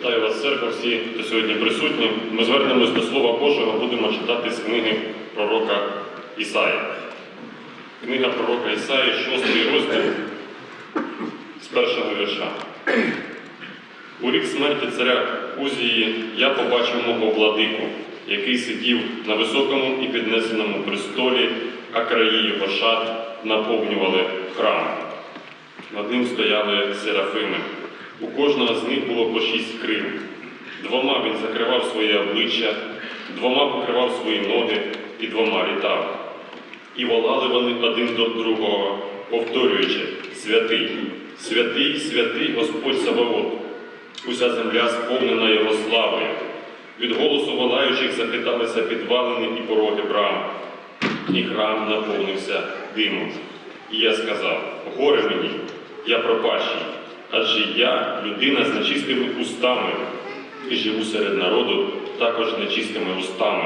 Вітаю вас, церква, всі, хто сьогодні присутні. Ми звернемось до Слова Божого, будемо читати з книги пророка Ісаї. Книга пророка Ісаї, шостий розділ з першого вірша. У рік смерті царя Узії я побачив мого владику, який сидів на високому і піднесеному престолі, а краї його шат наповнювали храм. Над ним стояли серафими. У кожного з них було по шість крил. Двома він закривав своє обличчя, двома покривав свої ноги і двома літав. І волали вони один до другого, повторюючи: Святий, святий, святий Господь Саваот. Уся земля сповнена його славою. Від голосу волаючих захиталися підвалини і пороги брам, і храм наповнився димом. І я сказав: горе мені, я пропащий, адже я людина з нечистими устами, і живу серед народу також нечистими устами,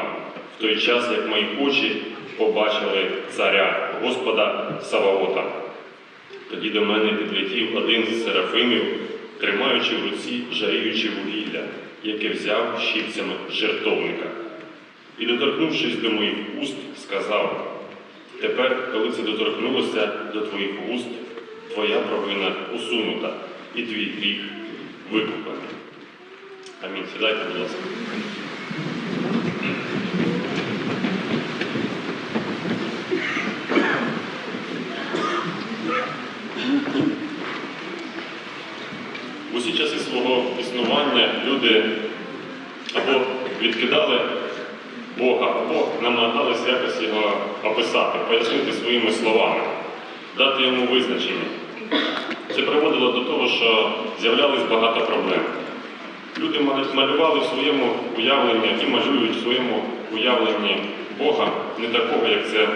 в той час, як мої очі побачили царя, Господа Саваота. Тоді до мене підлетів один з серафимів, тримаючи в руці жаріюче вугілля, яке взяв щипцями жертовника. І, доторкнувшись до моїх уст, сказав: Тепер, коли це доторкнулося до твоїх уст, твоя провина усунута, і твій гріх викупаний. Амінь. Сідайте, будь ласка. Усі часи свого існування люди або відкидали Бога, або намагалися якось його описати, пояснити своїми словами, дати йому визначення. Це приводило до того, що з'являлось багато проблем. Люди малювали в своєму уявленні і малюють в своєму уявленні Бога не такого, як це,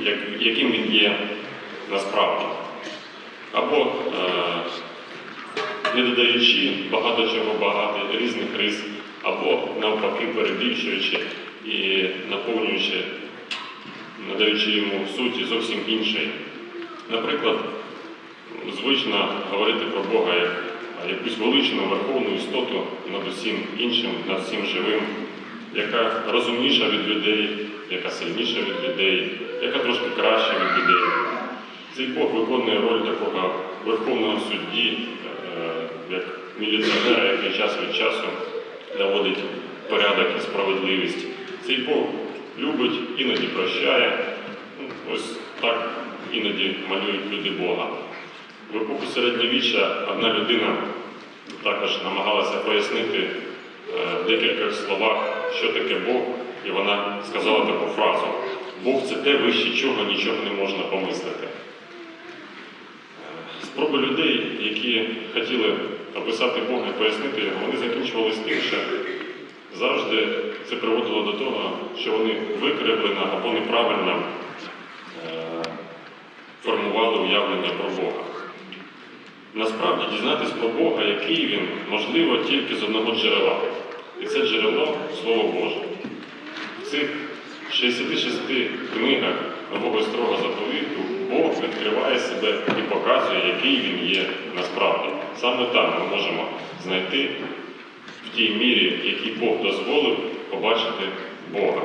як, яким він є насправді. Або е, не додаючи багато чого багато різних рис, або навпаки перебільшуючи і наповнюючи, надаючи йому суті зовсім іншої. Наприклад, звично говорити про Бога як якусь величну верховну істоту над усім іншим, над всім живим, яка розумніша від людей, яка сильніша від людей, яка трошки краща від людей. Цей Бог виконує роль такого верховного судді, е, як міліціонера, який час від часу наводить порядок і справедливість. Цей Бог любить, іноді прощає. Ну, Ось так іноді малюють люди Бога. В епоху середньовіччя одна людина також намагалася пояснити е, в декількох словах, що таке Бог, і вона сказала таку фразу: Бог це те вище чого нічого не можна помислити. Спроби людей, які хотіли описати Бога і пояснити його, вони закінчувалися тим, що завжди це приводило до того, що вони викривлено або неправильно е, формували уявлення про Бога. Насправді дізнатись про Бога, який він, можливо тільки з одного джерела. І це джерело Слово Боже. В цих 66 книгах Нового Строго заповіту Бог відкриває себе і показує, який він є насправді. Саме там ми можемо знайти в тій мірі, в якій Бог дозволив побачити Бога.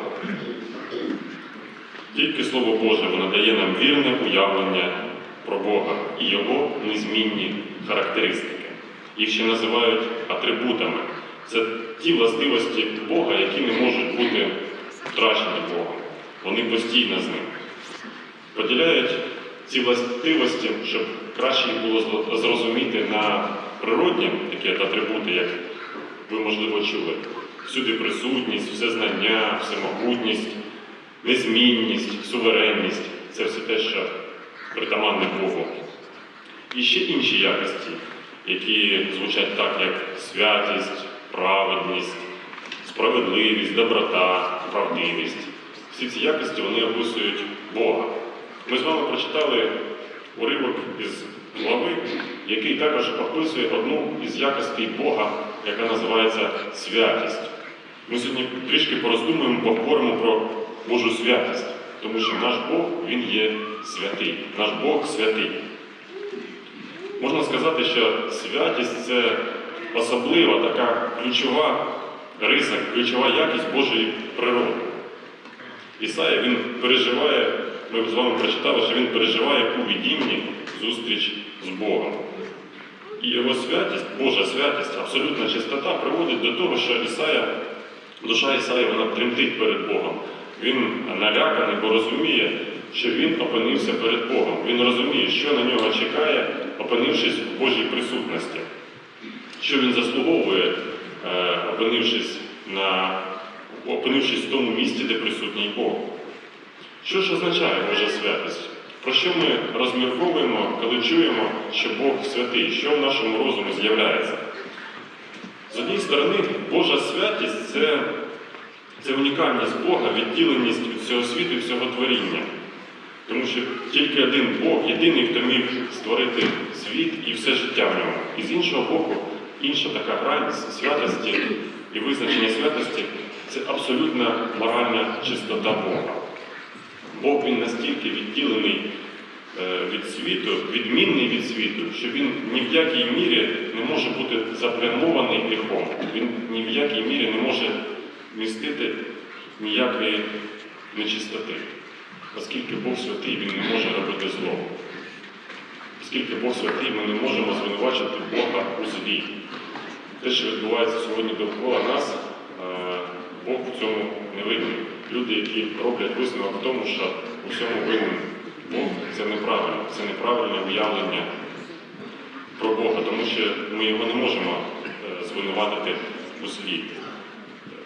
Тільки Слово Боже воно дає нам вірне уявлення про Бога і Його незмінні характеристики. Їх ще називають атрибутами. Це ті властивості Бога, які не можуть бути втрачені Богом. Вони постійно з ним. Поділяють ці властивості, щоб краще їх було зрозуміти на природні такі атрибути, як ви, можливо, чули. Всюди присутність, все знання, всемогутність, незмінність, суверенність це все те, що притаманне Богу. І ще інші якості, які звучать так, як святість, праведність, справедливість, доброта, правдивість. Всі ці якості вони описують Бога. Ми з вами прочитали уривок із глави, який також описує одну із якостей Бога, яка називається святість. Ми сьогодні трішки пороздумуємо, поговоримо про Божу святість, тому що наш Бог, Він є святий. Наш Бог святий. Можна сказати, що святість це особлива така ключова риса, ключова якість Божої природи. Ісая він переживає, ми з вами прочитали, що він переживає у відінні зустріч з Богом. І його святість, Божа святість, абсолютна чистота приводить до того, що Ісая, душа Ісаї вона тремтить перед Богом. Він наляканий, бо розуміє, що він опинився перед Богом. Він розуміє, що на нього чекає, опинившись в Божій присутності, що він заслуговує, е, опинившись, на, опинившись в тому місці, де присутній Бог. Що ж означає Божа святість? Про що ми розмірковуємо, коли чуємо, що Бог святий, що в нашому розумі з'являється? З однієї сторони, Божа святість це, це унікальність Бога, відділеність від всього світу і всього творіння. Тому що тільки один Бог, єдиний, хто міг створити світ і все життя в ньому. І з іншого боку, інша така грань святості і визначення святості це абсолютна моральна чистота Бога. Бог він настільки відділений е, від світу, відмінний від світу, що він ні в якій мірі не може бути заплямований гріхом. Він ні в якій мірі не може містити ніякої нечистоти. Оскільки Бог святий, Він не може робити зло. Оскільки Бог святий, ми не можемо звинувачити Бога у злі. Те, що відбувається сьогодні довкола нас, е, Бог в цьому не винний. Люди, які роблять висновок в тому, що у всьому винен Бог, це неправильно, це неправильне уявлення про Бога, тому що ми його не можемо е, звинуватити у злі.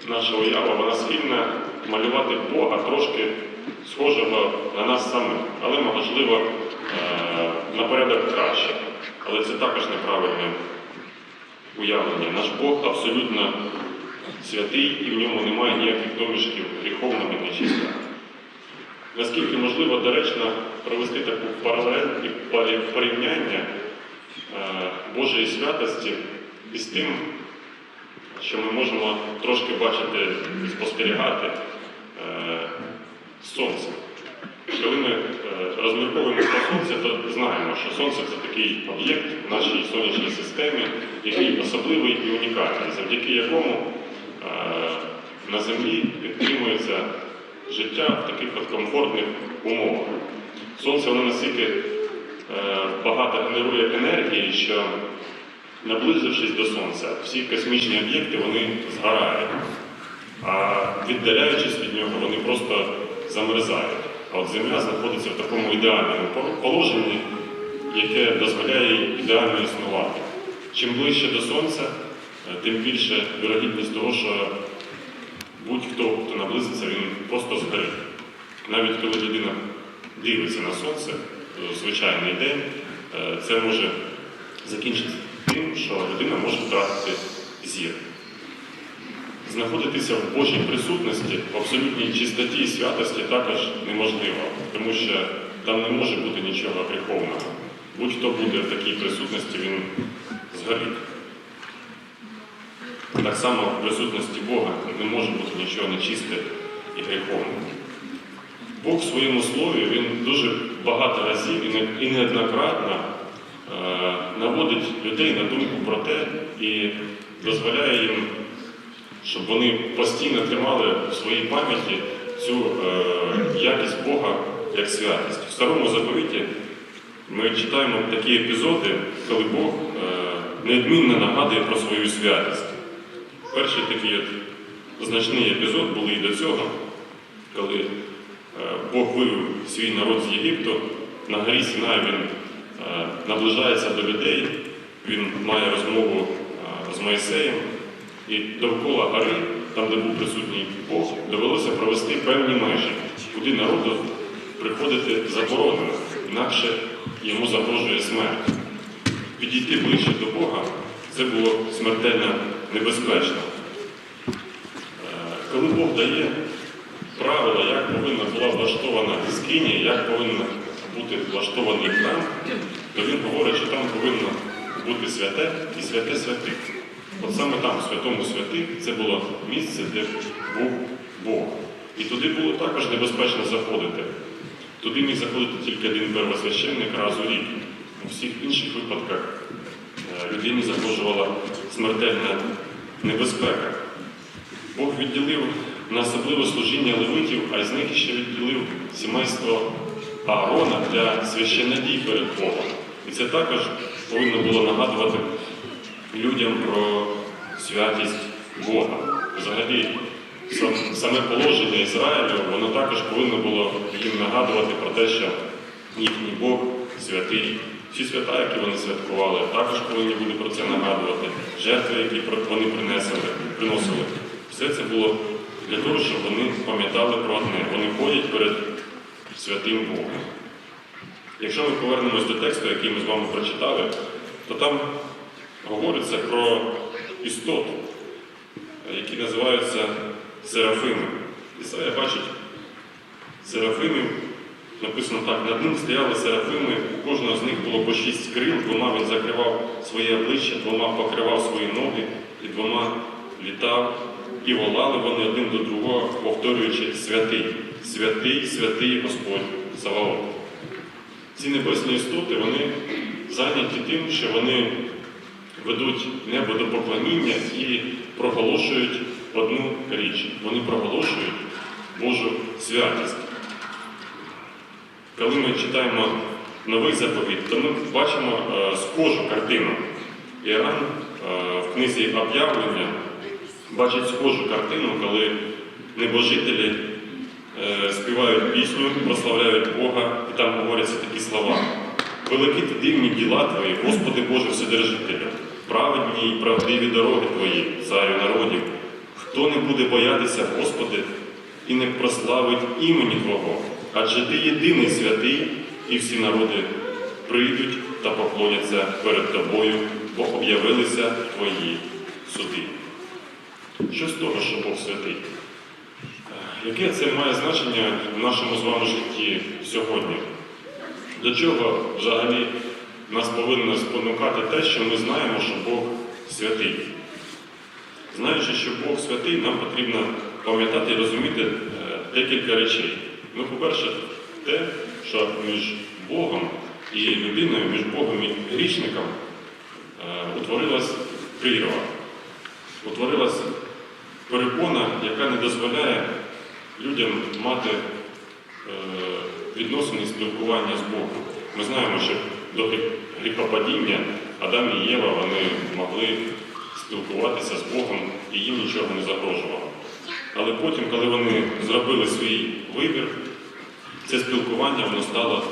Наша уява вона схильна малювати Бога трошки схожого на нас самих, але можливо е, на порядок краще. Але це також неправильне уявлення. Наш Бог абсолютно святий і в ньому немає ніяких домішків гріховного і. Наскільки можливо доречно провести таку паралель і порівняння е, Божої святості із тим, що ми можемо трошки бачити і спостерігати е, з. Коли ми е, розмірковуємо про сонце, то знаємо, що сонце це такий об'єкт в нашій сонячній системі, який особливий і унікальний, завдяки якому е, на землі підтримується життя в таких от комфортних умовах. Сонце воно настільки е, багато генерує енергії, що наблизившись до сонця, всі космічні об'єкти вони згорають, а віддаляючись від нього, вони просто замерзають. А от Земля знаходиться в такому ідеальному положенні, яке дозволяє їй ідеально існувати. Чим ближче до Сонця, е, тим більше вірогідність того, що будь-хто, хто наблизиться, він просто згорить. Навіть коли людина дивиться на сонце звичайний день, е, це може закінчитися тим, що людина може втратити зір. Знаходитися в Божій присутності в абсолютній чистоті і святості також неможливо, тому що там не може бути нічого гріховного. Будь-хто буде в такій присутності, він згорить. Так само в присутності Бога не може бути нічого нечисте і гріховне. Бог в своєму слові він дуже багато разів і неоднократно е, наводить людей на думку про те і дозволяє їм, щоб вони постійно тримали в своїй пам'яті цю е, якість Бога як святість. В старому заповіті ми читаємо такі епізоди, коли Бог е, неодмінно нагадує про свою святість. Перший такий значний епізод були і до цього, коли е, Бог вивів свій народ з Єгипту, на горі Сінай він е, наближається до людей, він має розмову е, з Моїсеєм, і довкола гори, там, де був присутній Бог, довелося провести певні межі, куди народу приходити заборонено, інакше йому загрожує смерть. Підійти ближче до Бога це було смертельно небезпечно. Е, Коли Бог дає правила, як повинна була влаштована скиня, як повинен бути влаштований храм, то він говорить, що там повинно бути святе і святе святих. От саме там, в святому святих, це було місце, де був Бог. І туди було також небезпечно заходити. Туди міг заходити тільки один первосвященник раз у рік. У всіх інших випадках е, людині загрожувала смертельна небезпека. Бог відділив на особливе служіння левитів, а із них ще відділив сімейство Аарона для священнодій перед Богом. І це також повинно було нагадувати людям про святість Бога. Взагалі, саме положення Ізраїлю, воно також повинно було їм нагадувати про те, що їхній Бог святий. Всі свята, які вони святкували, також повинні були про це нагадувати. Жертви, які вони принесли, приносили. Все це було для того, щоб вони пам'ятали про одне. Вони ходять перед святим Богом. Якщо ми повернемось до тексту, який ми з вами прочитали, то там говориться про істот, які називаються серафими. Ісая бачить серафимів, написано так, над ним стояли серафими, у кожного з них було по шість крил, двома він закривав своє обличчя, двома покривав свої ноги і двома літав. І волали вони один до другого, повторюючи святий, святий, святий Господь Саваоф. Ці небесні істоти, вони зайняті тим, що вони ведуть небо до поклоніння і проголошують одну річ. Вони проголошують Божу святість. Коли ми читаємо новий заповіт, то ми бачимо е, схожу картину. Іоанн е, в книзі об'явлення бачить схожу картину, коли небожителі е, співають пісню, прославляють Бога, і там говоряться такі слова. Великі та дивні діла Твої, Господи Боже Вседержителю, праведні і правдиві дороги Твої, царю народів. Хто не буде боятися, Господи, і не прославить імені Твого, адже Ти єдиний святий, і всі народи прийдуть та поклоняться перед Тобою, бо об'явилися Твої суди. Що з того, що Бог святий? Яке це має значення в нашому з вами житті сьогодні? До чого взагалі нас повинно спонукати те, що ми знаємо, що Бог святий? Знаючи, що Бог святий, нам потрібно пам'ятати і розуміти е, декілька речей. Ну, по-перше, те, що між Богом і людиною, між Богом і грішником е, утворилась прірва, утворилась перепона, яка не дозволяє людям мати е, відносини і спілкування з Богом. Ми знаємо, що до грі- гріхопадіння Адам і Єва вони могли спілкуватися з Богом і їм нічого не загрожувало. Але потім, коли вони зробили свій вибір, це спілкування воно стало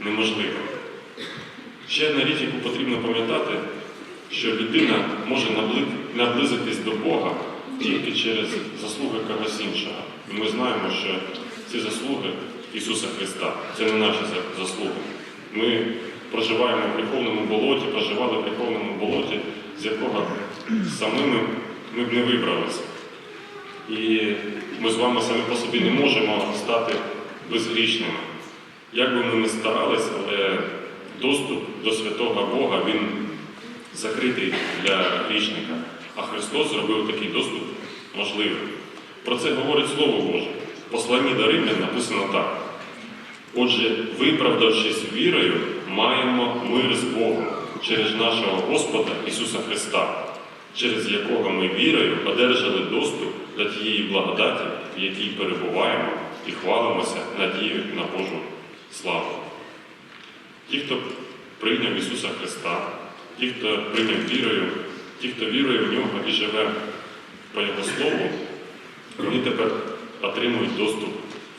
неможливим. Ще одна річ, яку потрібно пам'ятати, що людина може наблизитись до Бога тільки через заслуги когось іншого. І ми знаємо, що ці заслуги Ісуса Христа це не наші заслуги. Ми проживаємо в гріховному болоті, проживали в гріховному болоті, з якого самими ми б не вибралися. І ми з вами самі по собі не можемо стати безгрішними. Як би ми не старались, але доступ до святого Бога він закритий для грішника. А Христос зробив такий доступ можливим. Про це говорить Слово Боже. В посланні до Римлян написано так. Отже, виправдавшись вірою, маємо мир з Богом через нашого Господа Ісуса Христа, через якого ми вірою одержали доступ до тієї благодаті, в якій перебуваємо і хвалимося надією на Божу славу. Ті, хто прийняв Ісуса Христа, ті, хто прийняв вірою, ті, хто вірує в нього і живе по Його Слову, вони тепер отримують доступ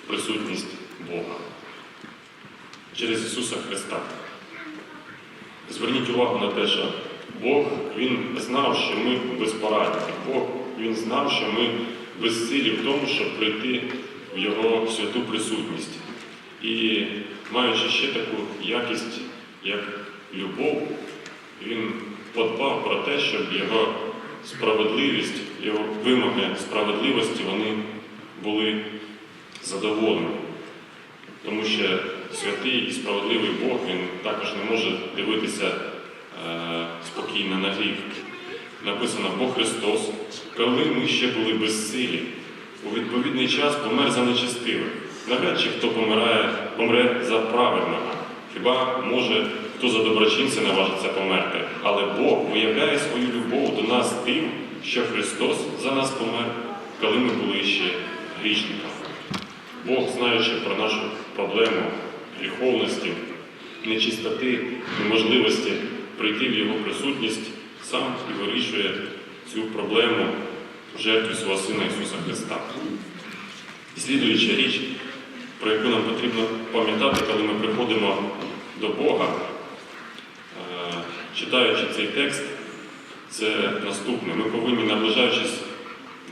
в присутність Бога через Ісуса Христа. Зверніть увагу на те, що Бог Він знав, що ми безпорадні. Бог Він знав, що ми безсилі в тому, щоб прийти в Його святу присутність. І маючи ще таку якість, як любов, він подбав про те, щоб його справедливість, його вимоги справедливості вони були задоволені. Тому що святий і справедливий Бог він також не може дивитися е, спокійно на гріх. Написано Бог Христос, коли ми ще були безсилі, у відповідний час помер за нечестивих. Навряд чи хто помирає, помре за праведного. Хіба може хто за доброчинця наважиться померти. Але Бог виявляє свою любов до нас тим, що Христос за нас помер, коли ми були ще грішниками. Бог, знаючи про нашу проблему гріховності, нечистоти, неможливості прийти в Його присутність, сам і вирішує цю проблему жертві свого Сина Ісуса Христа. І слідуюча річ, про яку нам потрібно пам'ятати, коли ми приходимо до Бога, е, читаючи цей текст, це наступне. Ми повинні, наближаючись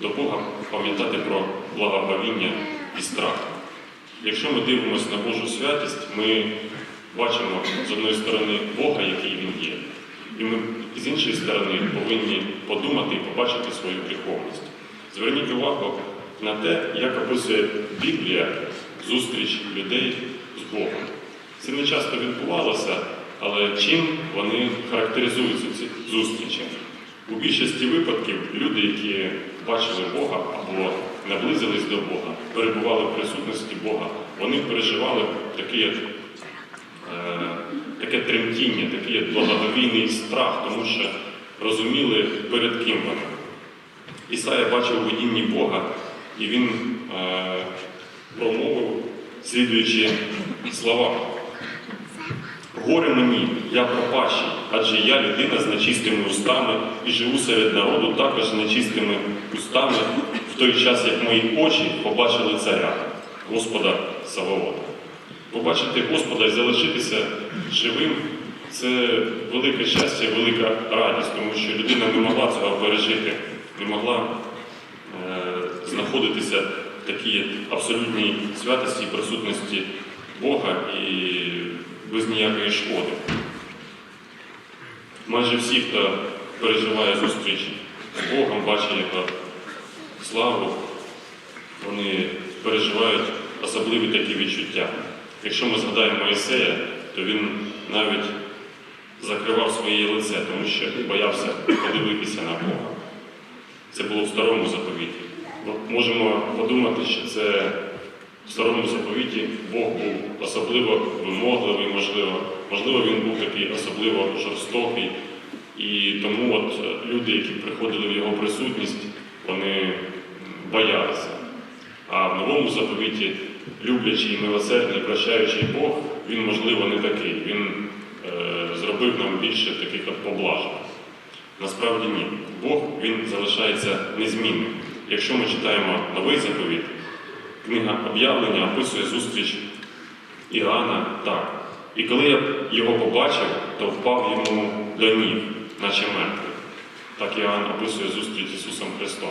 до Бога, пам'ятати про благоговіння і страх. Якщо ми дивимося на Божу святість, ми бачимо з одної сторони Бога, який Він є, і ми з іншої сторони повинні подумати і побачити свою гріховність. Зверніть увагу на те, як описує Біблія зустріч людей з Богом. Це не часто відбувалося, але чим вони характеризуються ці зустрічі? У більшості випадків люди, які бачили Бога або наблизились до Бога, перебували в присутності Бога, вони переживали такий, е, таке тремтіння, такий як благоговійний страх, тому що розуміли, перед ким вони. Ісая бачив видінні Бога, і він е, промовив слідуючі слова. Горе мені, я пропащий, адже я людина з нечистими устами і живу серед народу також нечистими устами, в той час, як мої очі побачили царя, Господа Саваота. Побачити Господа і залишитися живим це велике щастя, велика радість, тому що людина не могла цього пережити, не могла е, знаходитися в такій абсолютній святості і присутності Бога і без ніякої шкоди. Майже всі, хто переживає зустріч з Богом, бачить його славу, вони переживають особливі такі відчуття. Якщо ми згадаємо Моїсея, то він навіть закривав своє лице, тому що боявся подивитися на Бога. Це було в старому заповіті. Можемо подумати, що це старому заповіті Бог був особливо вимогливий, можливо, можливо, він був такий особливо жорстокий. І тому от е, люди, які приходили в його присутність, вони боялися. А в новому заповіті, люблячий, милосердний, прощаючий Бог, він, можливо, не такий. Він е, зробив нам більше таких от поблажок. Насправді ні. Бог він залишається незмінним. Якщо ми читаємо новий заповіт, книга об'явлення описує зустріч Іоанна так. І коли я його побачив, то впав йому до ніг, наче мертвий. Так Іоанн описує зустріч з Ісусом Христом.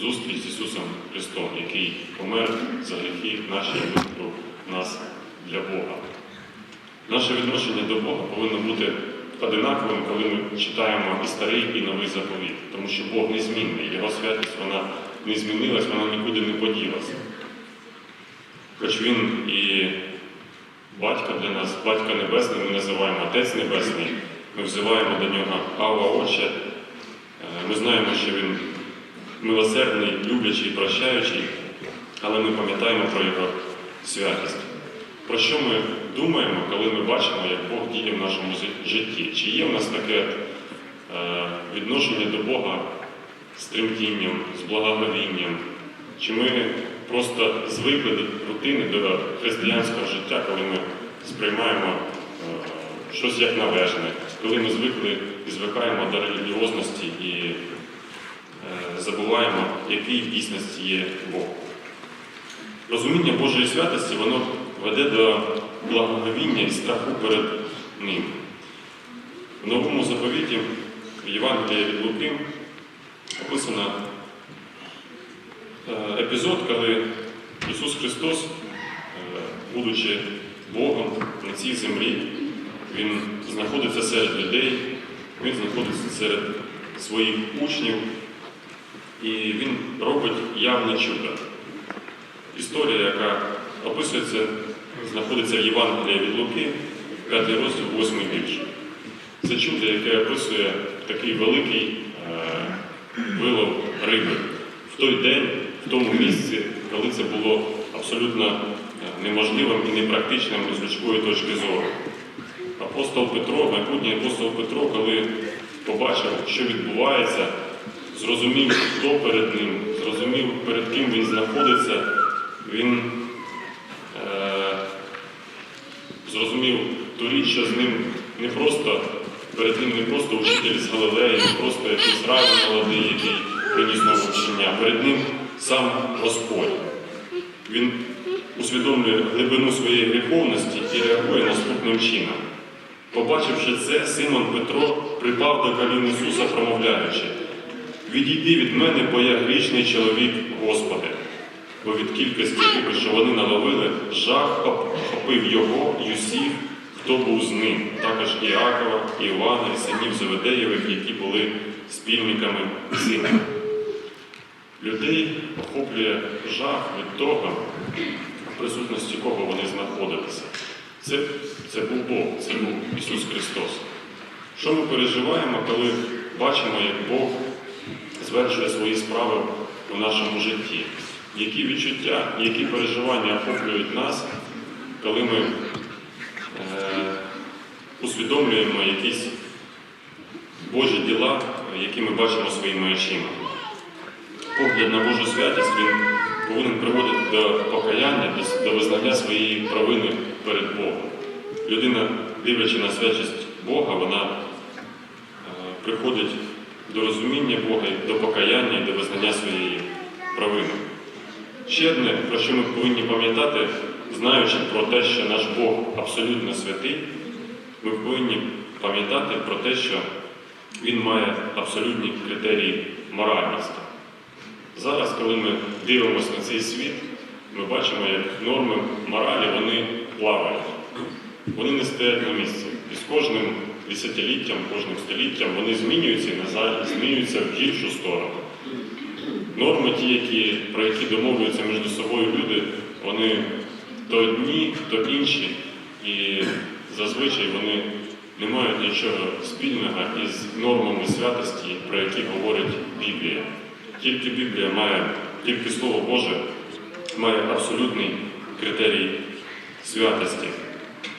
Зустріч з Ісусом Христом, який помер за гріхи наші і нас для Бога. Наше відношення до Бога повинно бути одинаковим, коли ми читаємо і старий, і новий заповіт. Тому що Бог незмінний, Його святість вона не змінилась, вона нікуди не поділася. Хоч він і батько для нас, батько Небесний, ми називаємо Отець Небесний, ми взиваємо до нього Ава Отче. Е, Ми знаємо, що він милосердний, люблячий, прощаючий, але ми пам'ятаємо про його святість. Про що ми думаємо, коли ми бачимо, як Бог діє в нашому житті? Чи є в нас таке е, відношення до Бога з тремтінням, з благоговінням? Чи ми просто звикли до рутини, до християнського життя, коли ми сприймаємо е, щось як належне, коли ми звикли і звикаємо до релігіозності і е, забуваємо, який в дійсності є Бог? Розуміння Божої святості воно веде до благоговіння і страху перед ним. В новому заповіті в Євангелії від Луки описано епізод, коли Ісус Христос, е, будучи Богом на цій землі, Він знаходиться серед людей, Він знаходиться серед своїх учнів, і Він робить явне чудо. Історія, яка описується, знаходиться в Євангелії від Луки, 5 розділ, 8 вірш. Це чудо, яке описує такий великий е, вилов риби. В той день, в тому місці, коли це було абсолютно е, неможливим і непрактичним з людської точки зору. апостол Петро, майбутній апостол Петро, коли побачив, що відбувається, зрозумів, хто перед ним, зрозумів, перед ким він знаходиться, він е, зрозумів ту річ, що з ним не просто перед ним не просто учитель з Галилеї, не просто якийсь рай молодий, який приніс нове вчення, перед ним сам Господь. Він усвідомлює глибину своєї гріховності і реагує наступним чином. Побачивши це, Симон Петро припав до колін Ісуса, промовляючи, відійди від мене, бо я грішний чоловік, Господи. Бо від кількості риби, що вони наловили, жах охопив його і усіх, хто був з ним, також Іакова, Івана, і синів Заведеєвих, які були спільниками сина. Людей охоплює жах від того, в присутності кого вони знаходилися. Це, це був Бог, це був Ісус Христос. Що ми переживаємо, коли бачимо, як Бог звершує свої справи у нашому житті? Які відчуття, які переживання охоплюють нас, коли ми е, усвідомлюємо якісь Божі діла, які ми бачимо своїми очима? Погляд на Божу святість він повинен приводити до покаяння, до, визнання своєї провини перед Богом. Людина, дивлячи на святість Бога, вона е, приходить до розуміння Бога, до покаяння і до визнання своєї провини. Ще одне, про що ми повинні пам'ятати, знаючи про те, що наш Бог абсолютно святий, ми повинні пам'ятати про те, що Він має абсолютні критерії моральності. Зараз, коли ми дивимося на цей світ, ми бачимо, як норми моралі вони плавають. Вони не стоять на місці. І з кожним десятиліттям, кожним століттям вони змінюються і назад змінюються в гіршу сторону. Норми, ті, які, про які домовляються між собою люди, вони то одні, то інші, і зазвичай вони не мають нічого спільного із нормами святості, про які говорить Біблія. Тільки Біблія має, тільки Слово Боже має абсолютний критерій святості.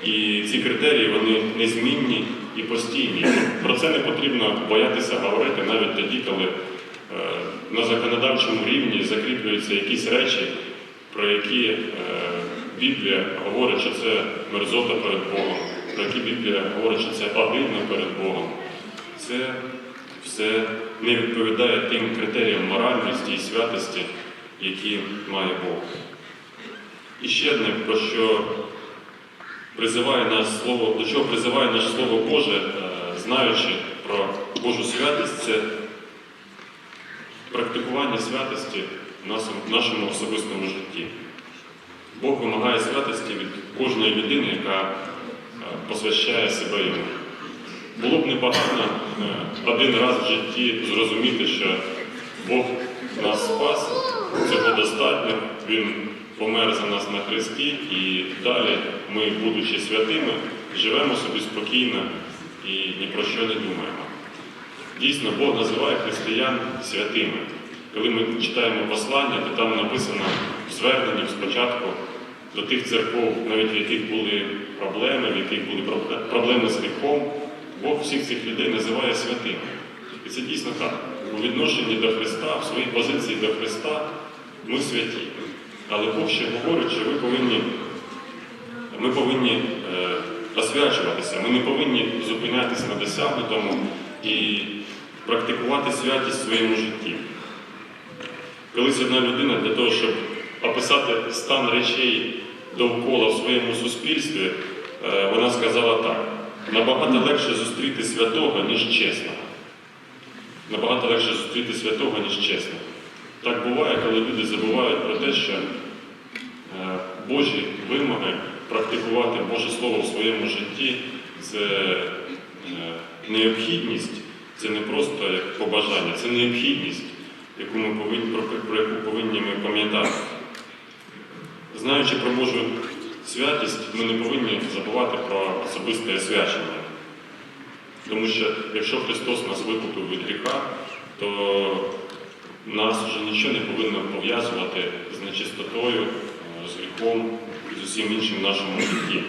І ці критерії вони незмінні і постійні. Про це не потрібно боятися говорити навіть тоді, коли е, на законодавчому рівні закріплюються якісь речі, про які е, Біблія говорить, що це мерзота перед Богом, про які Біблія говорить, що це огидно перед Богом. Це все не відповідає тим критеріям моральності і святості, які має Бог. І ще одне, про що призиває нас слово, до чого призиває наше Слово Боже, е, знаючи про Божу святість, це практикування святості в нашому, особистому житті. Бог вимагає святості від кожної людини, яка е, посвящає себе йому. Було б непогано е, один раз в житті зрозуміти, що Бог нас спас, цього достатньо, Він помер за нас на хресті, і далі ми, будучи святими, живемо собі спокійно і ні про що не думаємо. Дійсно, Бог називає християн святими. Коли ми читаємо послання, то там написано в зверненні спочатку до тих церков, навіть в яких були проблеми, в яких були проблеми з гріхом, Бог всіх цих людей називає святими. І це дійсно так. У відношенні до Христа, в своїй позиції до Христа, ми святі. Але Бог ще говорить, що ви повинні, ми повинні е, освячуватися, ми не повинні зупинятися на досягнутому і практикувати святість в своєму житті. Колись одна людина для того, щоб описати стан речей довкола в своєму суспільстві, е, вона сказала так: набагато легше зустріти святого, ніж чесного. Набагато легше зустріти святого, ніж чесного. Так буває, коли люди забувають про те, що е, Божі вимоги практикувати Боже Слово в своєму житті це е, необхідність, це не просто як побажання, це необхідність, яку ми повинні, про, яку повинні ми пам'ятати. Знаючи про Божу святість, ми не повинні забувати про особисте освячення. Тому що якщо Христос нас викупив від гріха, то нас вже нічого не повинно пов'язувати з нечистотою, е, з гріхом і з усім іншим в нашому житті.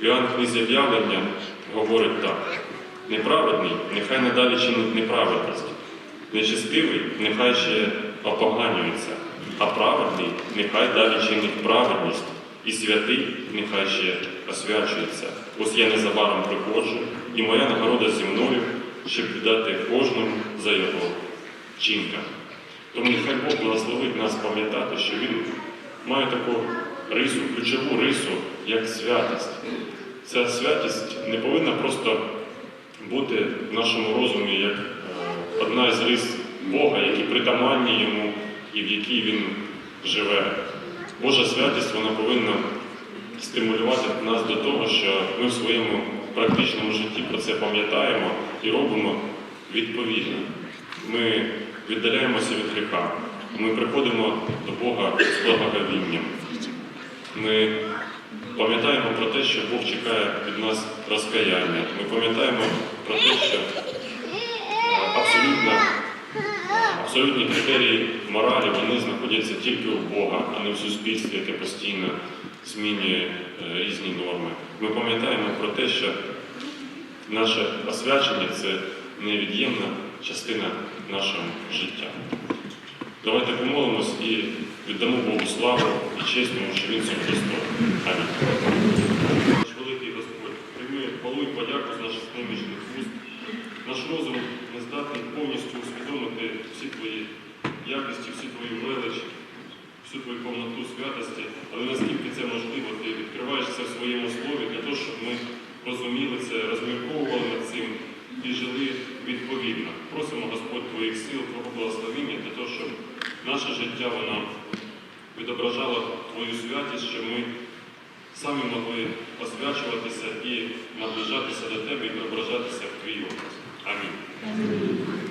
Іоанн книзі об'явлення говорить так: неправедний, нехай надалі чинить неправедність, нечестивий, нехай ще опоганюється, а праведний, нехай далі чинить праведність, і святий, нехай ще освячується. Ось я незабаром приходжу, і моя нагорода зі мною, щоб віддати кожному за його вчинкам. Тому нехай Бог благословить нас пам'ятати, що Він має таку рису, ключову рису, як святість. Ця святість не повинна просто бути в нашому розумі як е, одна із рис Бога, які притаманні йому і в якій він живе. Божа святість вона повинна стимулювати нас до того, що ми в своєму практичному житті про це пам'ятаємо і робимо відповідно. Ми віддаляємося від гріха, ми приходимо до Бога з благоговінням. Ми пам'ятаємо про те, що Бог чекає від нас розкаяння. Ми пам'ятаємо про те, що е, абсолютно, абсолютні критерії моралі вони знаходяться тільки у Бога, а не в суспільстві, яке постійно змінює е, різні норми. Ми пам'ятаємо про те, що наше освячення це невід'ємна частина нашого життя. Давайте помолимось і віддамо Богу славу і честь, тому що Він цим Христос. Амінь. Наш великий Господь, прийми хвалу і подяку з наших немічних вуст. Наш розум здатний повністю усвідомити всі твої якості, всі твої величі, всю твою повноту святості, але наскільки це можливо, ти відкриваєш це в своєму слові для того, щоб ми розуміли це, розмірковували над цим і жили відповідно. Просимо Господь твоїх сил, Твого благословіння для того, щоб наше життя воно відображало Твою святість, щоб ми самі могли освячуватися і наближатися до Тебе і преображатися в Твій образ. Амінь.